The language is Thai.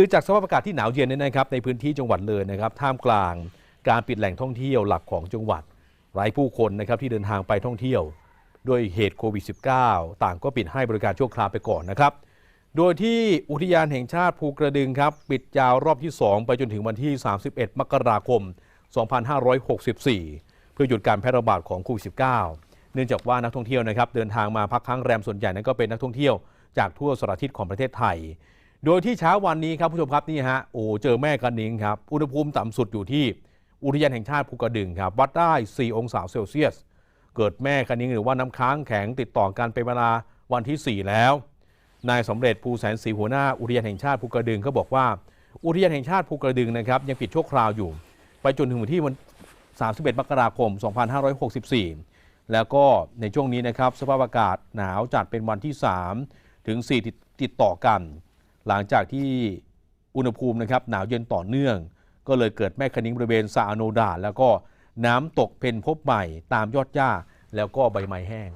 คือจากสภาพอากาศที่หนาวเย็นเนี่ยนะครับในพื้นที่จังหวัดเลยนะครับท่ามกลางการปิดแหล่งท่องเที่ยวหลักของจังหวัดหลายผู้คนนะครับที่เดินทางไปท่องเที่ยวด้วยเหตุโควิด -19 ต่างก็ปิดให้บริการชั่วคราวไปก่อนนะครับ โดยที่อุทยานแห่งชาติภูกระดึงครับปิดยาวรอบที่ 2 ไปจนถึงวันที่ 31 มกราคม 2564 เพื่อหยุดการแพร่ระบาดของโควิด -19 เนื่องจากว่านักท่องเที่ยวนะครับเดินทางมาพักค้างแรมส่วนใหญ่นั้นก็เป็นนักท่องเที่ยวจากทั่วสารทิศของประเทศไทย โดยที่เช้าวันนี้ครับผู้ชมครับนี่ฮะโอ้เจอแม่กันนิงครับ อุณหภูมิต่ำสุดอยู่ที่อุทยานแห่งชาติภูกระดึงครับ วัดได้ 4 องศาเซลเซียส เกิดแม่คะนิงหรือว่าน้ำค้างแข็งติดต่อกันเป็นเวลาวันที่ 4 แล้ว นายสำเร็จภูแสนศรีหัวหน้าอุทยานแห่งชาติภูกระดึงเขาบอกว่า อุทยานแห่งชาติภูกระดึงนะครับยังปิดชั่วคราวอยู่ ไปจนถึงวันที่วัน 31 มกราคม 2564 แล้วก็ในช่วงนี้นะครับสภาพอากาศหนาวจัดเป็นวันที่ 3 ถึง 4 ติดต่อกัน หลังจากที่อุณหภูมินะครับหนาวเย็นต่อเนื่อง ก็เลยเกิดแม่คณิ้งบริเวณซาอโนดาแล้วก็น้ำตกเพนพบใหม่ตามยอดหญ้าแล้วก็ใบไม้แห้ง